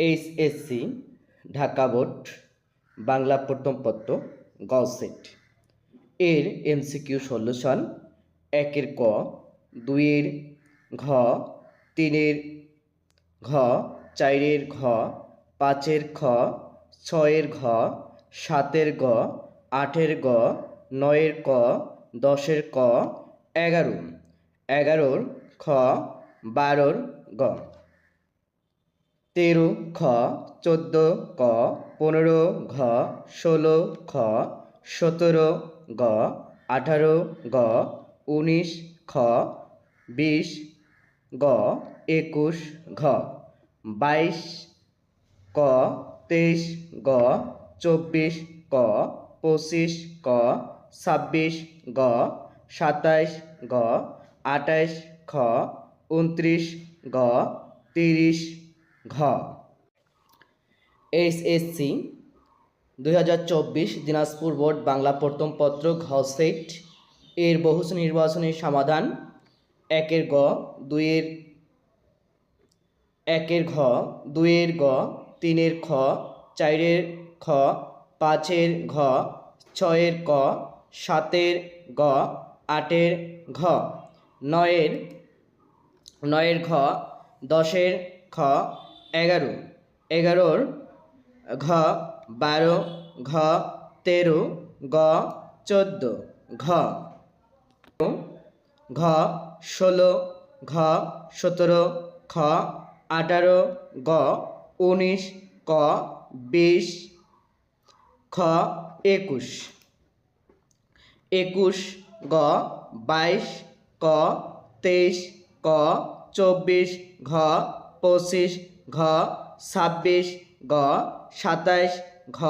HSC Dhaka board, Bangla প্রথম পত্র গলসেট এর এমসিকিউ সলিউশন একের ক, দুইয়ের ঘ, তিনের ঘ চারের ঘ, পাঁচের খ, ছয়ের ঘ, সাতের গ, আটের গ, নয়ের ক, দশের ক, এগারো। এগারোর খ, বারোর গ। তেরো খ, চোদ্দ ক, পনেরো ঘ, ষোলো খ, সতেরো গ, আঠারো গ, উনিশ খ, বিশ গ, একুশ ঘ, বাইশ ক, তেইশ গ, চব্বিশ ক, পঁচিশ ক, ছাব্বিশ গ, সাতাইশ গ, আঠাইশ খ উনত্রিশ গ, তিরিশ ঘ। এইচএসসি দুই দিনাজপুর বোর্ড বাংলা প্রথম পত্র ঘ সেট। এর বহুশ নির্বাচনী সমাধান, একের গ, দুইয়ের, একের ঘ, দুইয়ের গ, তিনের খ চারের খ, পাঁচের ঘ, ছয়ের ক, সাতের গ, আটের ঘ, নয়ের নয়ের ঘ, দশের খ এগারো। এগারোর ঘ, বারো, ঘ, তেরো, গ, চোদ্দ। ঘ। ঘ, ষোলো, ঘ, সতেরো, খ, আঠারো, গ, উনিশ, ক, বিশ, খ, একুশ। একুশ, গ, বাইশ, ক, তেইশ, ক, চব্বিশ, ঘ, পঁচিশ ঘ, ছাব্বিশ, গ, সাতাইশ, ঘ,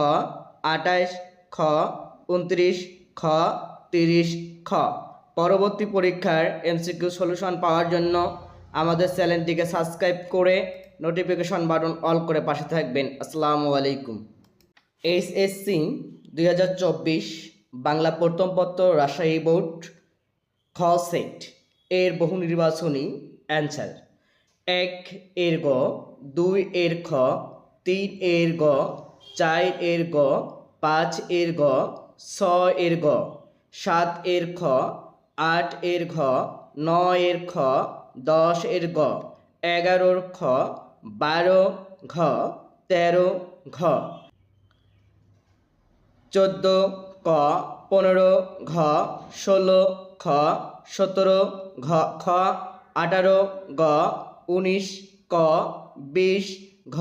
আঠাইশ, খ উনত্রিশ খ, তিরিশ, খ। পরবর্তী পরীক্ষার এমসিকিউ সলিউশন পাওয়ার জন্য আমাদের চ্যানেলটিকে সাবস্ক্রাইব করে নোটিফিকেশন বাটন অল করে পাশে থাকবেন। আসসালামু আলাইকুম। এইচএসসি দুই হাজার চব্বিশ বাংলা প্রথম পত্র রাজশাহী বোর্ড খ সেট। এর বহু নির্বাচনী অ্যান্সার। এক, এর গ দুই এর খ, তিন এর গ, চার এর গ, পাঁচ এর গ, ছয় এর গ, সাত এর খ, আট এর ঘ, নয় এর খ, দশ এর গ, এগারোর খ, বারো ঘ, তেরো ঘ। চোদ্দ ক, পনেরো ঘ, ষোলো খ, সতেরো ঘ, খ, আঠারো গ, উনিশ ক, বিশ, ঘ,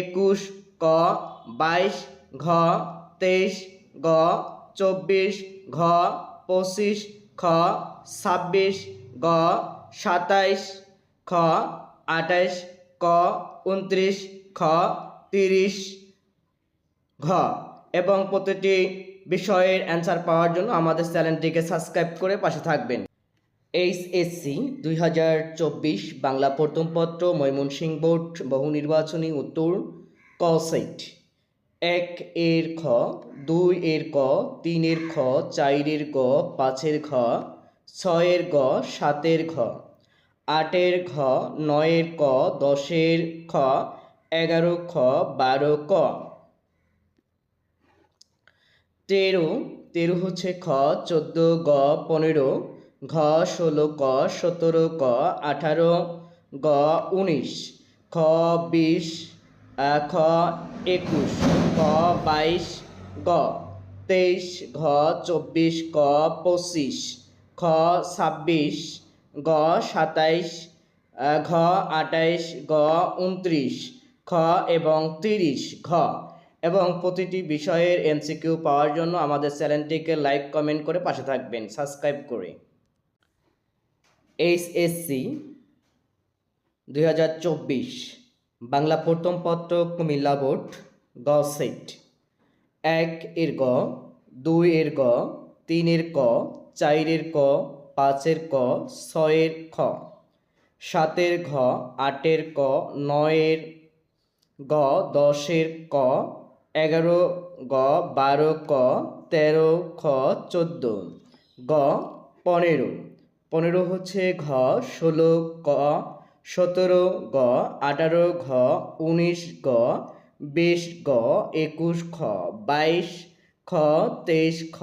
একুশ, ক, বাইশ, ঘ, তেইশ, গ, চব্বিশ, ঘ, পঁচিশ, খ, ছাব্বিশ, গ, সাতাইশ, খ, আঠাইশ, ক উনত্রিশ খ, তিরিশ, ঘ এবং প্রতিটি বিষয়ের অ্যান্সার পাওয়ার জন্য আমাদের চ্যানেলটিকে সাবস্ক্রাইব করে পাশে থাকবেন। এইচএসসি দুই হাজার চব্বিশ বাংলা প্রথমপত্র ময়মনসিংহ বোর্ড, বহু নির্বাচনী উত্তর ক সেট এক এর খ, দুই এর ক তিনের খ চারের গ পাঁচের ঘ ছয়ের গ সাতের ঘ আটের ঘ নয়ের ক দশের খ, এগারো খ, বারো ক। তেরো তেরো হচ্ছে খ, চোদ্দ গ, পনেরো ঘ ষোলো, ক সতেরো, ক আঠারো, গ উনিশ, খ বিশ খ একুশ, ক বাইশ, গ তেইশ, ঘ চব্বিশ, ক পঁচিশ, খ ছাব্বিশ, গ সাতাইশ ঘ আটাইশ, গ উনত্রিশ, খ এবং তিরিশ, ঘ। এবং প্রতিটি বিষয়ের এমসিকিউ পাওয়ার জন্য আমাদের চ্যানেলটিকে লাইক, কমেন্ট করে পাশে থাকবেন। সাবস্ক্রাইব করে। এইচএসসি দুই হাজার চব্বিশ, বাংলা প্রথম পত্র কুমিল্লা বোর্ড, গ সেট। এক এর গ, দুই এর গ তিনের ক চারের ক পাঁচের ক ছয়ের খ। সাতের ঘ আটের ক নয়ের গ দশের ক, এগারো গ, বারো ক, তেরো খ, চোদ্দ। গ, পনেরো। পনেরো হচ্ছে ঘ, ষোলো ক, সতেরো গ, আঠারো ঘ, উনিশ গ, বিশ গ, একুশ খ, বাইশ খ, তেইশ খ,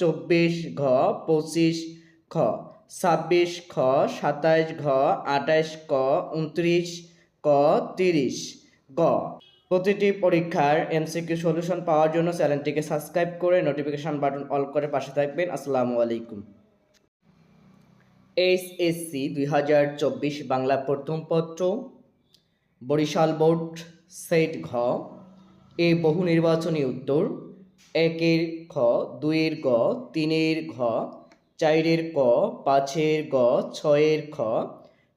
চব্বিশ ঘ, পঁচিশ খ, ছাব্বিশ খ, সাতাইশ ঘ, আঠাইশ ক, উনত্রিশ ক, তিরিশ গ। প্রতিটি পরীক্ষার এমসিকিউ সলিউশন পাওয়ার জন্য চ্যানেলটিকে সাবস্ক্রাইব করে নোটিফিকেশন বাটন অল করে পাশে থাকবেন। আসসালামু আলাইকুম। এইচএসসি দুই হাজার চব্বিশ বাংলা প্রথম পত্র, বরিশাল বোর্ড, সেট ঘ, এ বহু নির্বাচনী উত্তর, একের খ, দুইয়ের গ, তিনের ঘ চারের ক, পাঁচের গ, ছয়ের খ,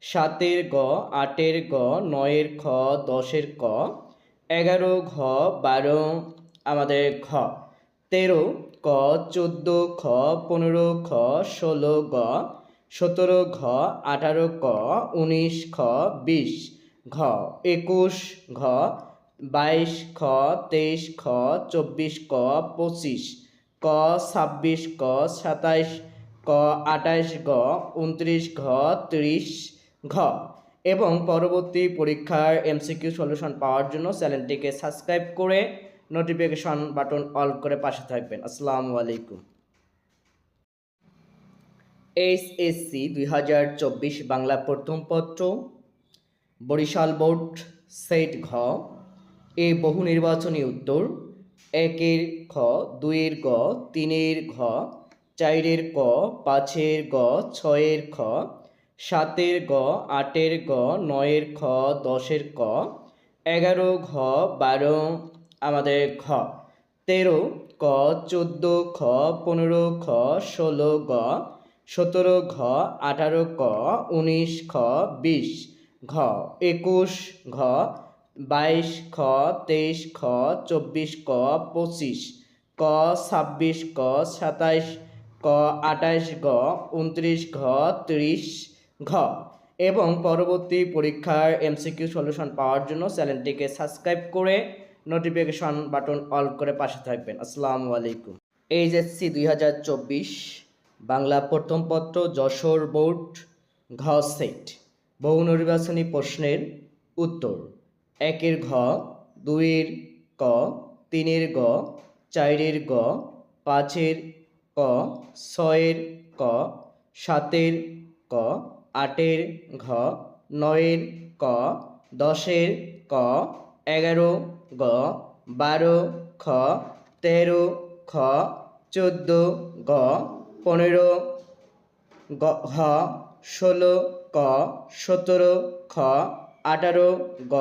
সাতের গ, আটের গ, নয়ের খ, দশের ক, এগারো ঘ, বারো, আমাদের ঘ, তেরো ক, চোদ্দ খ, পনেরো খ, ষোলো গ সতেরো ঘ, আঠারো ক, উনিশ খ, বিশ ঘ, একুশ ঘ, বাইশ খ, তেইশ খ, চব্বিশ ক, পঁচিশ ক, ছাব্বিশ ক, সাতাইশ ক, আঠাইশ গ, উনত্রিশ ঘ, ত্রিশ ঘ। এবং পরবর্তী পরীক্ষার এমসিকিউ সলিউশন পাওয়ার জন্য চ্যানেলটিকে সাবস্ক্রাইব করে নোটিফিকেশন বাটন অল করে পাশে থাকবেন। আসসালামু আলাইকুম। এইচএসসি দুই হাজার চব্বিশ বাংলা প্রথম পত্র, বরিশাল বোর্ড, সেট ঘ, এ বহু নির্বাচনী উত্তর, একের খ, দুইয়ের গ, তিনের ঘ চারের ক, পাঁচের গ, ছয়ের খ, সাতের গ, আটের গ, নয়ের খ, দশের ক, এগারো ঘ, বারো, আমাদের ঘ, তেরো ক, চোদ্দ খ, পনেরো খ, ষোলো গ সতেরো ঘ, আঠারো ক, উনিশ খ, বিশ ঘ, একুশ ঘ, বাইশ খ, তেইশ খ, চব্বিশ ক, পঁচিশ ক, ছাব্বিশ ক, সাতাইশ ক, আঠাইশ ঘ, উনত্রিশ ঘ, ত্রিশ ঘ। এবং পরবর্তী পরীক্ষার এমসিকিউ সলিউশন পাওয়ার জন্য চ্যানেলটিকে সাবস্ক্রাইব করে নোটিফিকেশন বাটন অল করে পাশে থাকবেন। আসসালামু আলাইকুম। এইচএসসি দুই হাজার চব্বিশ বাংলা প্রথম পত্র যশোর বোর্ড, ঘ সেট, বহু নির্বাচনী প্রশ্নের উত্তর। একের ঘ, দুইয়ের ক, তিনের গ, চারের গ, পাঁচের ক, ছয়ের ক, সাতের ক, আটের ঘ, নয়ের ক, দশের ক, এগারো গ, বারো খ, তেরো খ, চোদ্দ গ পনেরো ঘ, ষোলো, ক, সতেরো, খ, আঠারো, গ,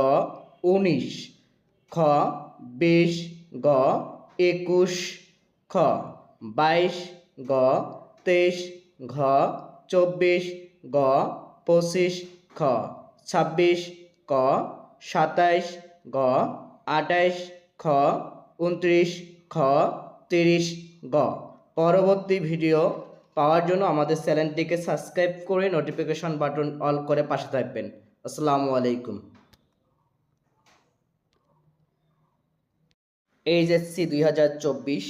উনিশ, খ, বিশ, গ, একুশ, খ, বাইশ, গ, তেইশ, ঘ, চব্বিশ, গ, পঁচিশ, খ, ছাব্বিশ, ক, সাতাইশ, গ, আঠাইশ, খ, উনত্রিশ, খ, তিরিশ, গ। পরবর্তী ভিডিও পাওয়ার জন্য আমাদের চ্যানেলটিকে সাবস্ক্রাইব করে নোটিফিকেশন বাটন অল করে পাশে থাকবেন। আসসালামু আলাইকুম। এইচএসসি দুই হাজার চব্বিশ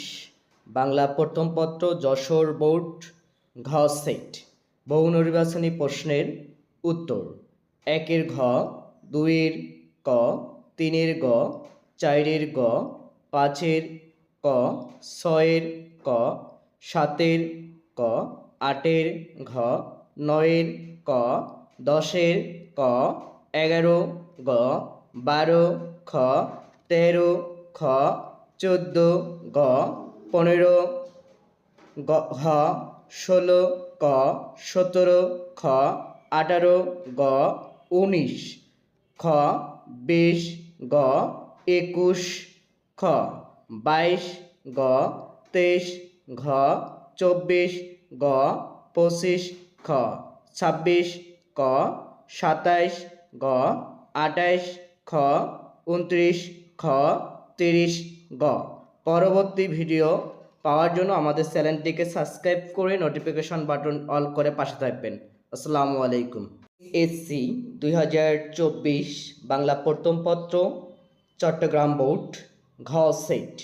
বাংলা প্রথম পত্র যশোর বোর্ড ঘ সেট। বহু নির্বাচনী প্রশ্নের উত্তর। একের ঘ, দুইয়ের ক, তিনের গ, চারের গ, পাঁচের ক, ছয়ের ক সাতের ক, আটের ঘ, নয়ের ক, দশের ক, এগারো গ, বারো খ, তেরো খ, চোদ্দ গ, পনেরো গ, ঘ, ষোলো ক, সতেরো খ, আঠারো গ, উনিশ খ, বিশ গ, একুশ খ, বাইশ গ, তেইশ ঘ, চব্বিশ, গ, পঁচিশ, খ, ছাব্বিশ, ক, সাতাইশ, গ, আঠাইশ, খ উনত্রিশ খ, তিরিশ, গ। পরবর্তী ভিডিও পাওয়ার জন্য আমাদের চ্যানেলটিকে সাবস্ক্রাইব করে নোটিফিকেশন বাটন অল করে পাশে থাকবেন। আসসালামু আলাইকুম। এসসি দুই হাজার চব্বিশ বাংলা প্রথম পত্র, চট্টগ্রাম বোর্ড, ঘ, সেট।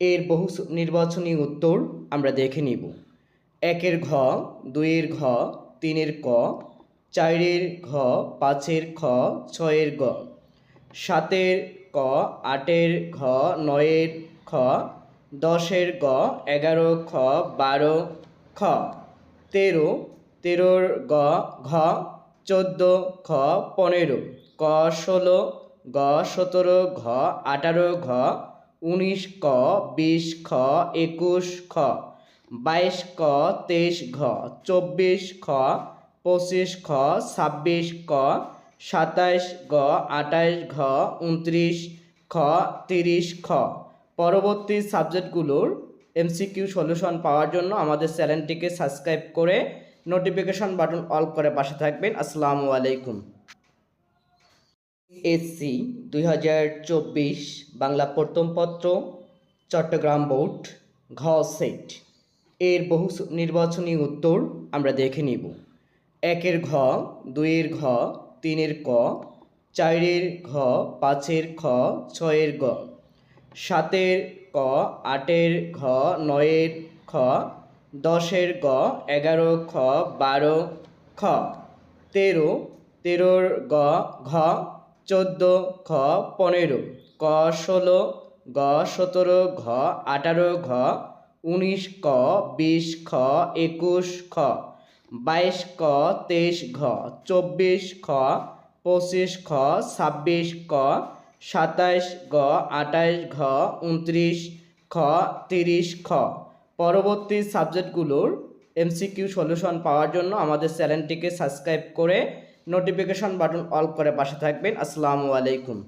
এর বহু নির্বাচনী উত্তর আমরা দেখে নিব। একের ঘ, দুইয়ের ঘ, তিনের ক, চারের ঘ, পাঁচের খ, ছয়ের গ, সাতের ক, আটের ঘ, নয়ের খ, দশের গ, এগারো খ, বারো খ, তেরো, তেরোর গ, ঘ, চোদ্দ খ, পনেরো, ক ষোলো, গ সতেরো, ঘ আঠারো, ঘ উনিশ ক, বিশ খ, একুশ খ, বাইশ ক, তেইশ ঘ চব্বিশ খ, পঁচিশ খ, ছাব্বিশ ক, সাতাইশ গ, আঠাইশ ঘ উনত্রিশ খ, তিরিশ খ। পরবর্তী সাবজেক্টগুলোর এমসিকিউ সলিউশন পাওয়ার জন্য আমাদের চ্যানেলটিকে সাবস্ক্রাইব করে নোটিফিকেশন বাটন অল করে পাশে থাকবেন। আসসালামু আলাইকুম। এসসি দুই হাজার চব্বিশ, বাংলা প্রথম পত্র, চট্টগ্রাম বোর্ড, ঘ সেট। এর বহু নির্বাচনী উত্তর আমরা দেখে নিব। একের ঘ, দুইয়ের ঘ, তিনের ক, চারের ঘ, পাঁচের খ, ছয়ের গ, সাতের ক, আটের ঘ, নয়ের খ, দশের গ, এগারো খ, বারো খ, তেরো, তেরোর গ, ঘ চোদ্দ খ পনেরো, ক, ষোলো, গ, সতেরো, ঘ, আঠারো, ঘ, উনিশ, ক, বিশ, খ, একুশ, খ, বাইশ, ক, তেইশ, ঘ, চব্বিশ, খ, পঁচিশ, খ, ছাব্বিশ, ক, সাতাইশ, গ, আঠাইশ, ঘ, উনত্রিশ, খ, তিরিশ, খ। পরবর্তী সাবজেক্টগুলোর এমসিকিউ সলিউশন পাওয়ার জন্য আমাদের চ্যানেলটিকে সাবস্ক্রাইব করে নোটিফিকেশন বাটন অল করে পাশে থাকবেন। আসসালামু আলাইকুম।